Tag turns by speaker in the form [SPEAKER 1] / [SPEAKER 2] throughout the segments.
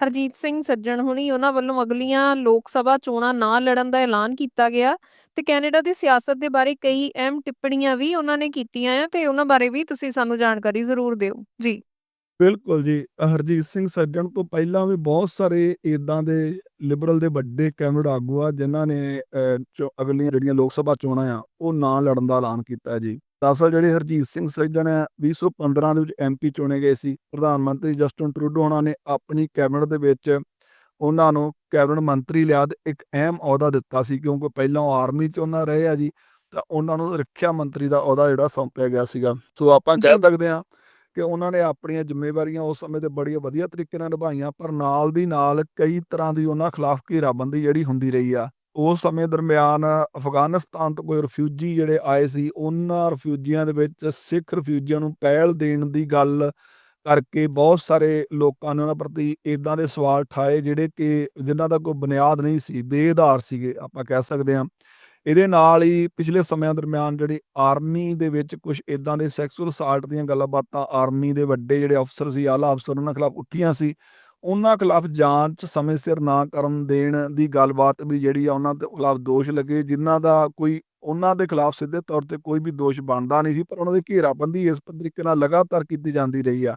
[SPEAKER 1] ਹਰਜੀਤ ਸਿੰਘ ਸੱਜਣ ਹੁਣੀ ਉਹਨਾਂ ਵੱਲੋਂ ਅਗਲੀਆਂ ਲੋਕ ਸਭਾ ਚੋਣਾਂ ਨਾ ਲੜਨ ਦਾ ਐਲਾਨ ਕੀਤਾ ਗਿਆ ਤੇ ਕੈਨੇਡਾ ਦੀ ਸਿਆਸਤ ਦੇ ਬਾਰੇ ਕਈ ਅਹਿਮ ਟਿੱਪਣੀਆਂ ਵੀ ਉਹਨਾਂ ਨੇ ਕੀਤੀਆਂ ਆ ਤੇ ਉਹਨਾਂ ਬਾਰੇ ਵੀ ਤੁਸੀਂ ਸਾਨੂੰ ਜਾਣਕਾਰੀ ਜ਼ਰੂਰ ਦਿਓ। ਜੀ।
[SPEAKER 2] ਬਿਲਕੁਲ ਜੀ ਹਰਜੀਤ ਸਿੰਘ ਸੱਜਣ ਤੋਂ ਪਹਿਲਾਂ ਵੀ ਬਹੁਤ ਸਾਰੇ ਇਦਾਂ ਦੇ ਲਿਬਰਲ ਦੇ ਵੱਡੇ ਕੈਨੇਡਾ ਆਗੂ ਆ, ਜਿਨ੍ਹਾਂ ਨੇ ਅਗਲੀਆਂ ਜਿਹੜੀਆਂ ਲੋਕ ਸਭਾ ਚੋਣਾਂ ਆ, ਉਹ ਨਾ ਲੜਨ ਦਾ ਐਲਾਨ ਕੀਤਾ ਜੀ। ਦਰਅਸਲ ਜਿਹੜੇ ਹਰਜੀਤ ਸਿੰਘ ਸੱਜਣ ਆ 2015 ਦੇ ਵਿੱਚ ਐਮਪੀ ਚੁਣੇ ਗਏ ਸੀ। ਪ੍ਰਧਾਨ ਮੰਤਰੀ ਜਸਟਨ ਟਰੂਡੋ ਉਹਨਾਂ ਨੇ ਆਪਣੀ ਕੈਬਨਿਟ ਦੇ ਵਿੱਚ ਉਹਨਾਂ ਨੂੰ ਕੈਬਨਿਟ ਮੰਤਰੀ ਲਿਆ ਤੇ ਇੱਕ ਅਹਿਮ ਅਹੁਦਾ ਦਿੱਤਾ ਸੀ ਕਿਉਂਕਿ ਪਹਿਲਾਂ ਉਹ ਆਰਮੀ 'ਚ ਉਹਨਾਂ ਰਹੇ ਆ ਜੀ ਤਾਂ ਉਹਨਾਂ ਨੂੰ ਰੱਖਿਆ ਮੰਤਰੀ ਦਾ ਅਹੁਦਾ ਜਿਹੜਾ ਸੌਂਪਿਆ ਗਿਆ ਸੀਗਾ। ਸੋ ਆਪਾਂ ਕਹਿ। ਸਕਦੇ ਹਾਂ ਕਿ ਉਹਨਾਂ ਨੇ ਆਪਣੀਆਂ ਜ਼ਿੰਮੇਵਾਰੀਆਂ ਉਸ ਸਮੇਂ ਤੇ ਬੜੀ ਵਧੀਆ ਤਰੀਕੇ ਨਾਲ ਨਿਭਾਈਆਂ ਪਰ ਨਾਲ ਦੀ ਨਾਲ ਕਈ ਤਰ੍ਹਾਂ ਦੀ ਉਹਨਾਂ ਖਿਲਾਫ ਘੇਰਾਬੰਦੀ ਜਿਹੜੀ ਹੁੰਦੀ ਰਹੀ ਆ। ਉਸ ਸਮੇਂ ਦਰਮਿਆਨ ਅਫਗਾਨਿਸਤਾਨ ਤੋਂ ਕੋਈ ਰਿਫਿਊਜੀ ਜਿਹੜੇ ਆਏ ਸੀ, ਉਹਨਾਂ ਰਿਫਿਊਜੀਆਂ ਦੇ ਵਿੱਚ ਸਿੱਖ ਰਿਫਿਊਜੀਆਂ ਨੂੰ ਪਹਿਲ ਦੇਣ ਦੀ ਗੱਲ ਕਰਕੇ ਬਹੁਤ ਸਾਰੇ ਲੋਕਾਂ ਨੇ ਉਹਨਾਂ ਪ੍ਰਤੀ ਇਦਾਂ ਦੇ ਸਵਾਲ ਠਾਏ ਜਿਹੜੇ ਕਿ ਜਿਨ੍ਹਾਂ ਦਾ ਕੋਈ ਬੁਨਿਆਦ ਨਹੀਂ ਸੀ ਬੇਆਧਾਰ ਸੀਗੇ ਆਪਾਂ ਕਹਿ ਸਕਦੇ ਹਾਂ। ਇਹਦੇ ਨਾਲ ਹੀ ਪਿਛਲੇ ਸਮਿਆਂ ਦਰਮਿਆਨ ਜਿਹੜੀ ਆਰਮੀ ਦੇ ਵਿੱਚ ਕੁਝ ਇਦਾਂ ਦੇ ਸੈਕਸੁਅਲ ਅਸਾਲਟ ਦੀਆਂ ਗੱਲਾਂ ਬਾਤਾਂ ਆਰਮੀ ਦੇ ਵੱਡੇ ਜਿਹੜੇ ਅਫਸਰ ਸੀ, ਆਲਾ ਅਫਸਰ ਉਹਨਾਂ ਖਿਲਾਫ ਉੱਠੀਆਂ ਸੀ। ਉਹਨਾਂ ਖਿਲਾਫ ਜਾਂਚ, ਸਮੇਂ ਸਿਰ ਨਾ ਕਰਨ ਦੇਣ ਦੀ ਗੱਲਬਾਤ ਵੀ ਜਿਹੜੀ ਆ ਉਹਨਾਂ ਦੇ ਖਿਲਾਫ ਦੋਸ਼ ਲੱਗੇ। ਜਿਨ੍ਹਾਂ ਦਾ ਕੋਈ, ਉਹਨਾਂ ਦੇ ਖਿਲਾਫ ਸਿੱਧੇ ਤੌਰ ਤੇ ਕੋਈ ਵੀ ਦੋਸ਼ ਬਣਦਾ ਨਹੀਂ ਸੀ, ਪਰ ਉਹਨਾਂ ਦੀ ਘੇਰਾਬੰਦੀ ਇਸ ਤਰੀਕੇ ਨਾਲ ਲਗਾਤਾਰ ਕੀਤੀ ਜਾਂਦੀ ਰਹੀ ਆ।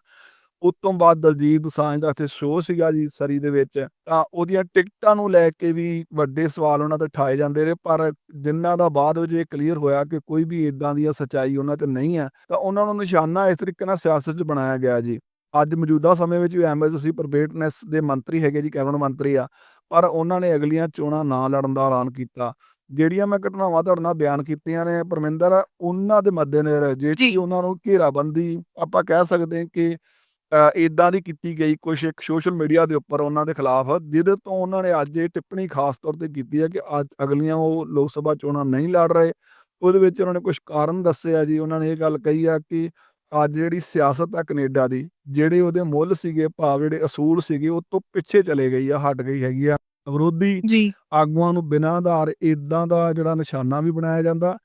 [SPEAKER 2] ਉਸ ਤੋਂ ਬਾਅਦ ਦਲਜੀਤ ਦੋਸਾਂਝ ਦਾ ਇੱਥੇ ਸ਼ੋਅ ਸੀਗਾ ਜੀ ਸਰੀ ਦੇ ਵਿੱਚ। ਤਾਂ ਉਹਦੀਆਂ ਟਿਕਟਾਂ ਨੂੰ ਲੈ ਕੇ ਵੀ ਵੱਡੇ ਸਵਾਲ ਉਹਨਾਂ ਤੇ ਠਾਏ ਜਾਂਦੇ ਰਹੇ, ਪਰ ਜਿਨ੍ਹਾਂ ਦਾ ਬਾਅਦ ਵਿੱਚ ਇਹ ਕਲੀਅਰ ਹੋਇਆ ਕਿ ਕੋਈ ਵੀ ਇਦਾਂ ਦੀ ਸੱਚਾਈ ਉਹਨਾਂ ਤੇ ਨਹੀਂ ਹੈ ਤਾਂ ਉਹਨਾਂ ਨੂੰ ਨਿਸ਼ਾਨਾ ਇਸ ਤਰੀਕੇ ਨਾਲ ਸਿਆਸਤ 'ਚ ਬਣਾਇਆ ਗਿਆ ਜੀ। ਅੱਜ ਮੌਜੂਦਾ ਸਮੇਂ ਵਿੱਚ ਵੀ ਐਮਐਸਸੀ ਪ੍ਰਵੇਟਨੈਸ ਦੇ ਮੰਤਰੀ ਹੈਗੇ ਜੀ ਕੈਬਨਿਟ ਮੰਤਰੀ ਆ। ਪਰ ਉਹਨਾਂ ਨੇ ਅਗਲੀਆਂ ਚੋਣਾਂ ਨਾ ਲੜਨ ਦਾ ਐਲਾਨ ਕੀਤਾ। ਜਿਹੜੀਆਂ ਮੈਂ ਘਟਨਾਵਾਂ ਤੁਹਾਡੇ ਨਾਲ ਬਿਆਨ ਕੀਤੀਆਂ ਨੇ ਪਰਮਿੰਦਰ ਉਹਨਾਂ ਦੇ ਮੱਦੇਨਜ਼ਰ ਜਿਹੜੀ
[SPEAKER 1] ਜੀ।
[SPEAKER 2] ਉਹਨਾਂ ਨੂੰ ਘੇਰਾਬੰਦੀ ਆਪਾਂ ਕਹਿ ਸਕਦੇ ਹਾਂ ਕਿ ਇਦਾਂ ਦੀ ਕੀਤੀ ਗਈ ਕੁਝ ਇੱਕ ਸੋਸ਼ਲ ਮੀਡੀਆ ਦੇ ਉੱਪਰ ਉਹਨਾਂ ਦੇ ਖਿਲਾਫ ਜਿਹਦੇ ਤੋਂ ਉਹਨਾਂ ਨੇ ਅੱਜ ਇਹ ਟਿੱਪਣੀ ਖਾਸ ਤੌਰ ਤੇ ਕੀਤੀ ਹੈ ਕਿ ਅੱਜ ਅਗਲੀਆਂ ਉਹ ਲੋਕ ਸਭਾ ਚੋਣਾਂ ਨਹੀਂ ਲੜ ਰਹੇ। ਉਹਦੇ ਵਿੱਚ ਉਹਨਾਂ ਨੇ ਕੁਝ ਕਾਰਨ ਦੱਸੇ ਆ ਜੀ। ਉਹਨਾਂ ਨੇ ਇਹ ਗੱਲ ਕਹੀ ਆ ਕਿ ਅੱਜ ਜਿਹੜੀ ਸਿਆਸਤ ਆ ਕੈਨੇਡਾ ਦੀ ਜਿਹੜੇ ਉਹਦੇ ਮੁੱਲ ਸੀਗੇ ਭਾਵ ਜਿਹੜੇ ਅਸੂਲ ਸੀਗੇ ਉਹ ਤੋਂ ਪਿੱਛੇ ਚਲੇ ਗਈ ਆ ਹਟ ਗਈ ਹੈਗੀ ਆ। ਵਿਰੋਧੀ
[SPEAKER 1] ਜੀ।
[SPEAKER 2] ਆਗੂਆਂ ਨੂੰ ਬਿਨਾਂ ਆਧਾਰ ਇਦਾਂ ਦਾ ਜਿਹੜਾ ਨਿਸ਼ਾਨਾ ਵੀ ਬਣਾਇਆ ਜਾਂਦਾ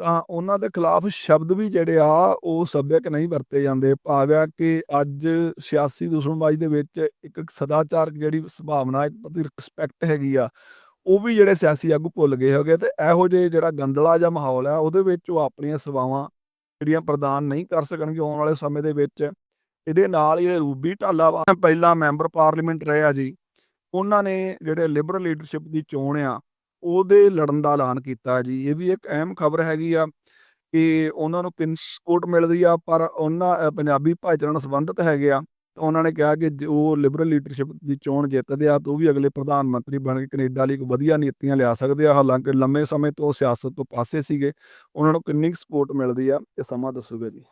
[SPEAKER 2] ਤਾਂ ਉਹਨਾਂ ਦੇ ਖਿਲਾਫ ਸ਼ਬਦ ਵੀ ਜਿਹੜੇ ਆ ਉਹ ਸੱਭਿਅਕ ਨਹੀਂ ਵਰਤੇ ਜਾਂਦੇ। ਭਾਵਿਆ ਕਿ ਅੱਜ ਸਿਆਸੀ ਦੁਸ਼ਮਣਬਾਜ਼ੀ ਦੇ ਵਿੱਚ ਇੱਕ ਸਦਾਚਾਰਕ ਜਿਹੜੀ ਸੁਭਾਵਨਾ ਇੱਕ ਪ੍ਰਤੀ ਰਿਸਪੈਕਟ ਹੈਗੀ ਆ ਉਹ ਵੀ ਜਿਹੜੇ ਸਿਆਸੀ ਆਗੂ ਭੁੱਲ ਗਏ ਹੋਗੇ ਤੇ ਇਹੋ ਜਿਹੇ ਜਿਹੜਾ ਗੰਦਲਾ ਜਿਹਾ ਮਾਹੌਲ ਆ ਉਹਦੇ ਵਿੱਚ ਉਹ ਆਪਣੀਆਂ ਸੇਵਾਵਾਂ ਜਿਹੜੀਆਂ ਪ੍ਰਦਾਨ ਨਹੀਂ ਕਰ ਸਕਣਗੇ ਆਉਣ ਵਾਲੇ ਸਮੇਂ ਦੇ ਵਿੱਚ। ਇਹਦੇ ਨਾਲ ਹੀ ਜਿਹੜੇ ਰੂਬੀ ਢਾਲਾ ਵਾ, ਪਹਿਲਾਂ ਮੈਂਬਰ ਪਾਰਲੀਮੈਂਟ ਰਹੇ ਆ ਜੀ, ਉਹਨਾਂ ਨੇ ਜਿਹੜੇ ਲਿਬਰਲ ਲੀਡਰਸ਼ਿਪ ਦੀ ਚੋਣ ਆ, ਉਹਦੇ ਲੜਨ ਦਾ ਐਲਾਨ ਕੀਤਾ ਜੀ। ਇਹ ਵੀ ਇੱਕ ਅਹਿਮ ਖਬਰ ਹੈਗੀ ਆ ਕਿ ਉਹਨਾਂ ਨੂੰ ਪਿੰਨ ਸਪੋਰਟ ਮਿਲਦੀ ਆ, ਪਰ ਉਹਨਾਂ ਪੰਜਾਬੀ ਭਾਈਚਾਰੇ ਨਾਲ ਸੰਬੰਧਿਤ ਹੈਗੇ ਆ। ਉਹਨਾਂ ਨੇ ਕਿਹਾ ਕਿ ਉਹ ਲਿਬਰਲ ਲੀਡਰਸ਼ਿਪ ਦੀ ਚੋਣ ਜਿੱਤਦੇ ਆ, ਤਾਂ ਉਹ ਵੀ ਅਗਲੇ ਪ੍ਰਧਾਨ ਮੰਤਰੀ ਬਣ ਕੇ ਕੈਨੇਡਾ ਲਈ ਕੋਈ ਵਧੀਆ ਨੀਤੀਆਂ ਲਿਆ ਸਕਦੇ ਆ। ਹਾਲਾਂਕਿ ਲੰਮੇ ਸਮੇਂ ਤੋਂ ਸਿਆਸਤ ਤੋਂ ਪਾਸੇ ਸੀਗੇ। ਉਹਨਾਂ ਨੂੰ ਕਿੰਨੀ ਸਪੋਰਟ ਮਿਲਦੀ ਆ, ਇਹ ਸਮਾਂ ਦੱਸੂਗਾ ਜੀ।